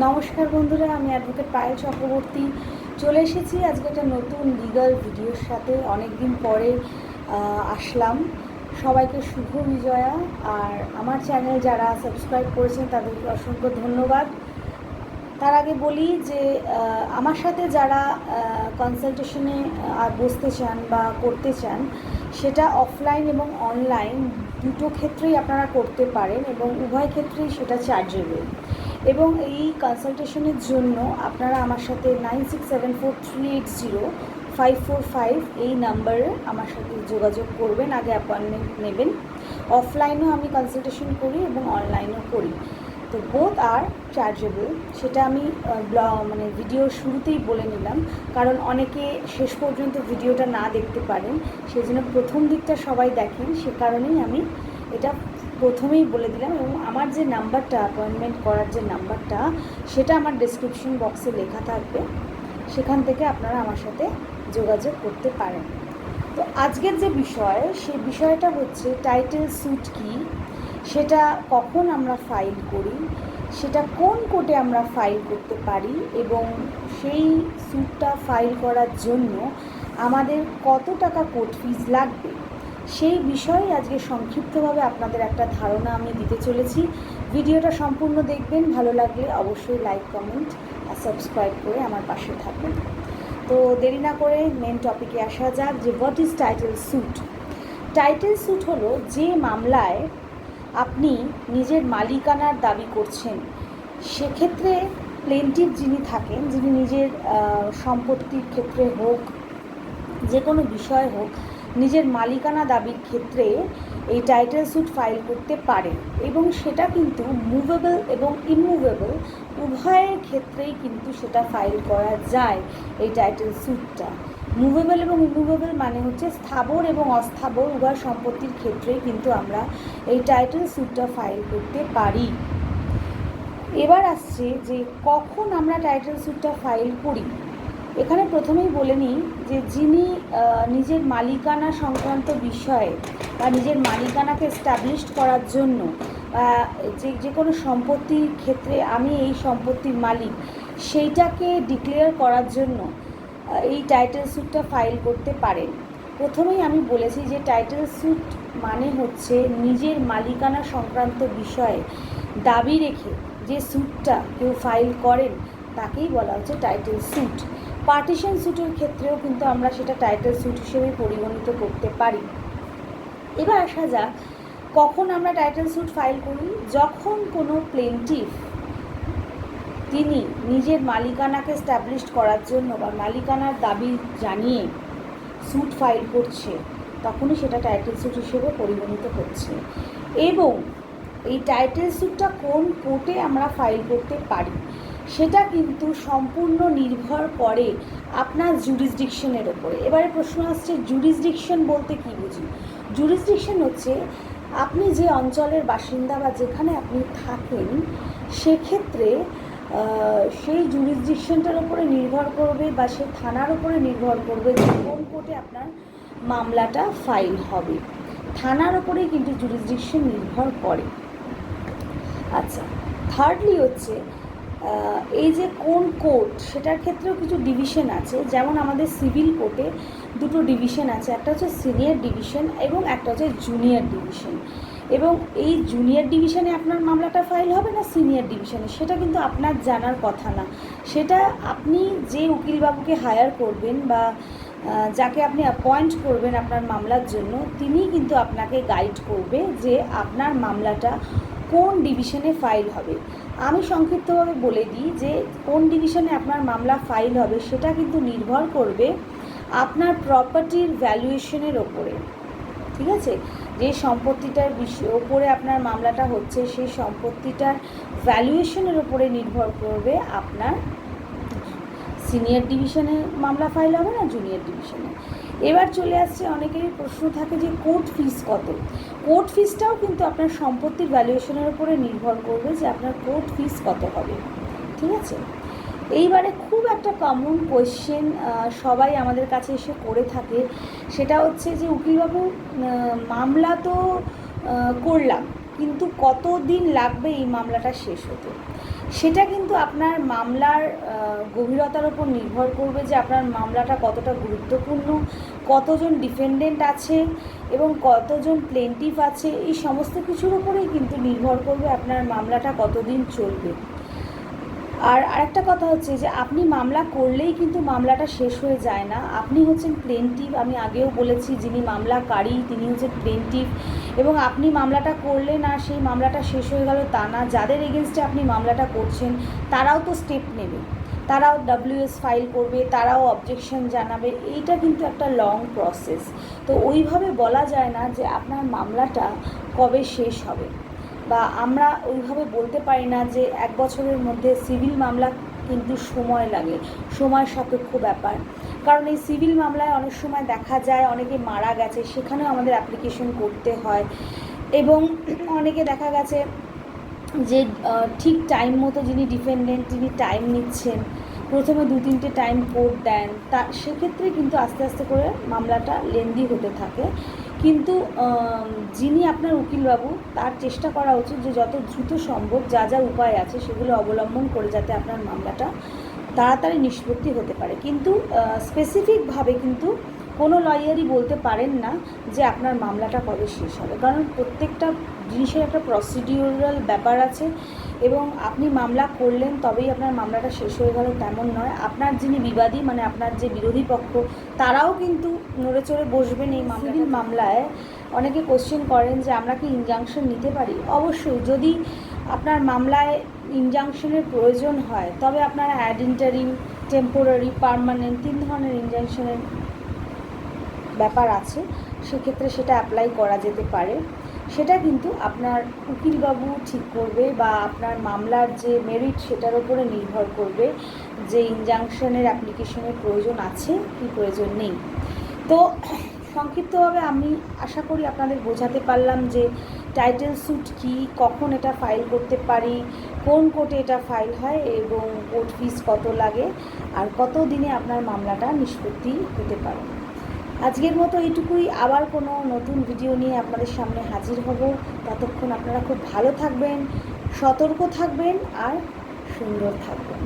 নমস্কার বন্ধুরা, আমি অ্যাডভোকেট পায়েল চক্রবর্তী। চলে এসেছি আজকে একটা নতুন লিগাল ভিডিওর সাথে। অনেক দিন পরে আসলাম। সবাইকে শুভ বিজয়া। আর আমার চ্যানেল যারা সাবস্ক্রাইব করেছেন, তাদেরকে অসংখ্য ধন্যবাদ। তার আগে বলি যে আমার সাথে যারা কনসালটেশনে বসতে চান বা করতে চান, সেটা অফলাইন এবং অনলাইন দুটো ক্ষেত্রেই আপনারা করতে পারেন এবং উভয় ক্ষেত্রেই সেটা চার্জেবল এবং এই কনসালটেশনের জন্য আপনারা আমার সাথে nine six seven four three eight zero five four five এই নাম্বারে আমার সাথে যোগাযোগ করবেন, আগে অ্যাপয়েন্টমেন্ট নেবেন। অফলাইনেও আমি কনসালটেশন করি এবং অনলাইনেও করি। তো বোথ আর চার্জেবল সেটা আমি মানে ভিডিওর শুরুতেই বলে নিলাম। কারণ অনেকে শেষ পর্যন্ত ভিডিওটা না দেখতে পারেন। সেই জন্য প্রথম দিকটা সবাই দেখেন। সে কারণেই আমি এটা প্রথমেই বলে দিলাম এবং আমার যে নাম্বারটা অ্যাপয়েন্টমেন্ট করার যে নাম্বারটা, সেটা আমার ডেসক্রিপশন বক্সে লেখা থাকবে। সেখান থেকে আপনারা আমার সাথে যোগাযোগ করতে পারেন। তো আজকের যে বিষয়, সেই বিষয়টা হচ্ছে টাইটেল স্যুট কি? সেটা কখন আমরা ফাইল করি? সেটা কোন কোর্টে আমরা ফাইল করতে পারি? এবং সেই স্যুটটা ফাইল করার জন্য আমাদের কত টাকা কোর্ট ফিজ লাগবে? সেই বিষয়ে আজকে সংক্ষিপ্তভাবে আপনাদের একটা ধারণা আমি দিতে চলেছি। ভিডিওটা সম্পূর্ণ দেখবেন, ভালো লাগলে অবশ্যই লাইক কমেন্ট আর সাবস্ক্রাইব করে আমার পাশে থাকবেন। তো দেরি না করে মেন টপিকে আসা যাক যে what is title suit title suit হলো যে মামলায় আপনি নিজের মালিকানার দাবি করছেন, সেক্ষেত্রে প্লেন্টিভ যিনি থাকেন, যিনি নিজের সম্পত্তির ক্ষেত্রে হোক যে কোনো বিষয় হোক নিজের মালিকানা দাবির ক্ষেত্রে এই টাইটেল স্যুট ফাইল করতে পারে এবং সেটা কিন্তু মুভেবল এবং ইমুভেবল উভয়ের ক্ষেত্রেই কিন্তু সেটা ফাইল করা যায় এই টাইটেল স্যুটটা মুভেবল এবং ইমুভেবল মানে হচ্ছে স্থাবর এবং অস্থাবর উভয় সম্পত্তির ক্ষেত্রেই কিন্তু আমরা এই টাইটেল স্যুটটা ফাইল করতে পারি। এবার আসছে যে কখন আমরা টাইটেল স্যুটটা ফাইল করি? এখানে প্রথমেই বলে নিই যে যিনি নিজের মালিকানা সংক্রান্ত বিষয়ে বা নিজের মালিকানাকে স্টাবলিশড করার জন্য বা যে যে কোনো সম্পত্তির ক্ষেত্রে আমি এই সম্পত্তির মালিক, সেইটাকে ডিক্লেয়ার করার জন্য এই টাইটেল স্যুটটা ফাইল করতে পারেন। প্রথমেই আমি বলেছি যে টাইটেল স্যুট মানে হচ্ছে নিজের মালিকানা সংক্রান্ত বিষয়ে দাবি রেখে যে স্যুটটা কেউ ফাইল করেন, তাকেই বলা হচ্ছে টাইটেল স্যুট পার্টিশন স্যুটের ক্ষেত্রেও কিন্তু আমরা সেটা টাইটেল স্যুট হিসেবে পরিগণিত করতে পারি। এবার আসা যাক, কখন আমরা টাইটেল স্যুট ফাইল করি? যখন কোনো প্লেন্টিভ তিনি নিজের মালিকানাকে স্ট্যাবলিশড করার জন্য বা মালিকানার দাবি জানিয়ে স্যুট ফাইল করছে, তখনই সেটা টাইটেল স্যুট হিসেবে পরিগণিত হচ্ছে। এবং এই টাইটেল স্যুটটা কোন কোর্টে আমরা ফাইল করতে পারি? সেটা কিন্তু সম্পূর্ণ নির্ভর করে আপনার জুরিসডিকশনের ওপরে এবারে প্রশ্ন আসছে জুরিসডিকশন বলতে কী বুঝি? জুরিসডিকশন হচ্ছে, আপনি যে অঞ্চলের বাসিন্দা বা যেখানে আপনি থাকেন, সেক্ষেত্রে সেই জুরিসডিকশনটার উপরে নির্ভর করবে বা সেই থানার উপরে নির্ভর করবে যে কোন কোর্টে আপনার মামলাটা ফাইল হবে। থানার ওপরেই কিন্তু জুরিসডিকশন নির্ভর করে। আচ্ছা থার্ডলি হচ্ছে এই যে কোন কোর্ট, সেটার ক্ষেত্রেও কিছু ডিভিশন আছে। যেমন আমাদের সিভিল কোর্টে দুটো ডিভিশন আছে, একটা হচ্ছে সিনিয়র ডিভিশন এবং একটা হচ্ছে জুনিয়র ডিভিশন এবং এই জুনিয়র ডিভিশনে আপনার মামলাটা ফাইল হবে না সিনিয়র ডিভিশনে সেটা কিন্তু আপনার জানার কথা না। সেটা আপনি যে উকিলবাবুকে হায়ার করবেন বা যাকে আপনি অ্যাপয়েন্ট করবেন আপনার মামলার জন্য, তিনি কিন্তু আপনাকে গাইড করবে যে আপনার মামলাটা কোন ডিভিশনে ফাইল হবে। আমি সংক্ষিপ্তভাবে বলে দিই যে কোন ডিভিশনে আপনার মামলা ফাইল হবে সেটা কিন্তু নির্ভর করবে আপনার প্রপার্টির ভ্যালুয়েশনের ওপরে। ঠিক আছে? যে সম্পত্তিটার ওপরে আপনার মামলাটা হচ্ছে সেই সম্পত্তিটার ভ্যালুয়েশনের ওপরে নির্ভর করবে আপনার সিনিয়র ডিভিশনে মামলা ফাইল হবে না জুনিয়র ডিভিশনে এবার চলে আসছে অনেকেরই প্রশ্ন থাকে যে কোর্ট ফিস কত? কোর্ট ফিসটাও কিন্তু আপনার সম্পত্তির ভ্যালুয়েশনের উপরে নির্ভর করবে যে আপনার কোর্ট ফিস কত হবে। ঠিক আছে? এইবারে খুব একটা কমন কোয়েশ্চেন সবাই আমাদের কাছে এসে করে থাকে। সেটা হচ্ছে যে উকিলবাবু মামলা তো করলাম। কিন্তু কত দিন লাগবে এই মামলাটা শেষ হতে? সেটা কিন্তু আপনার মামলার গভীরতার উপর নির্ভর করবে যে আপনার মামলাটা কতটা গুরুত্বপূর্ণ, কতজন ডিফেন্ডেন্ট আছে এবং কতজন প্লেন্টিভ আছে, এই সমস্ত কিছুর উপরেই কিন্তু নির্ভর করবে আপনার মামলাটা কতদিন চলবে। আর আরেকটা কথা হচ্ছে যে আপনি মামলা করলেই কিন্তু মামলাটা শেষ হয়ে যায় না। আপনি হচ্ছেন প্লেন্টিভ আমি আগেও বলেছি যিনি মামলাকারী তিনি হচ্ছেন প্লেন্টিভ এবং আপনি মামলাটা করলেন আর সেই মামলাটা শেষ হয়ে গেল তা না। যাদের এগেনস্টে আপনি মামলাটা করছেন, তারাও তো স্টেপ নেবে। তারাও ডাব্লিউএস ফাইল করবে, তারাও অবজেকশন জানাবে। এইটা কিন্তু একটা লং প্রসেস তো ওইভাবে বলা যায় না যে আপনার মামলাটা কবে শেষ হবে। বা আমরা ওইভাবে বলতে পারি না যে এক বছরের মধ্যে সিভিল মামলা কিন্তু সময় লাগে, সময় সাপেক্ষ ব্যাপার। কারণ এই সিভিল মামলায় অনেক সময় দেখা যায়, অনেকে মারা গেছে, সেখানেও আমাদের অ্যাপ্লিকেশন করতে হয়। এবং অনেকে দেখা গেছে যে ঠিক টাইম মতো যিনি ডিফেন্ডেন্ট যিনি টাইম নিচ্ছেন। প্রথমে দু তিনটে টাইম কোর্ট দেন। তা সেক্ষেত্রে কিন্তু আস্তে আস্তে করে মামলাটা লেন্দি হতে থাকে। কিন্তু যিনি আপনার উকিলবাবু, তার চেষ্টা করা উচিত যে যত দ্রুত সম্ভব যা যা উপায় আছে সেগুলো অবলম্বন করে যাতে আপনার মামলাটা তাড়াতাড়ি নিষ্পত্তি হতে পারে। কিন্তু স্পেসিফিকভাবে কিন্তু কোনো লয়ারই বলতে পারেন না যে আপনার মামলাটা কবে শেষ হবে। কারণ প্রত্যেকটা জিনিসের একটা প্রসিডিউরাল ব্যাপার আছে। এবং আপনি মামলা করলেন তবেই আপনার মামলাটা শেষ হয়ে গেল, তেমন নয়। আপনার যিনি বিবাদী মানে আপনার যে বিরোধী পক্ষ, তারাও কিন্তু নড়ে চড়ে বসবেন এই মামলার মামলায় অনেকে কোশ্চেন করেন যে আমরা কি ইনজাংশন নিতে পারি? অবশ্যই, যদি আপনার মামলায় ইনজাংশনের প্রয়োজন হয়, তবে আপনারা অ্যাড ইন্টারিম টেম্পোরারি পার্মানেন্ট তিন ধরনের ইনজাংশনের ব্যাপার আছে। সেক্ষেত্রে সেটা অ্যাপ্লাই করা যেতে পারে। সেটা কিন্তু আপনার উকিলবাবু ঠিক করবে বা আপনার মামলার যে মেরিট সেটার উপরে নির্ভর করবে যে ইনজাংশনের অ্যাপ্লিকেশনের প্রয়োজন আছে কি প্রয়োজন নেই। তো সংক্ষিপ্তভাবে আমি আশা করি আপনাদের বোঝাতে পারলাম যে টাইটেল স্যুট কি, কখন এটা ফাইল করতে পারি, কোন কোর্টে এটা ফাইল হয় এবং কোর্ট ফিস কত লাগে, আর কত দিনে আপনার মামলাটা নিষ্পত্তি হতে পারে। আজকের মতো এটুকুই আবার কোনো নতুন ভিডিও নিয়ে আপনাদের সামনে হাজির হব। ততক্ষণ আপনারা খুব ভালো থাকবেন, সতর্ক থাকবেন আর সুন্দর থাকবেন।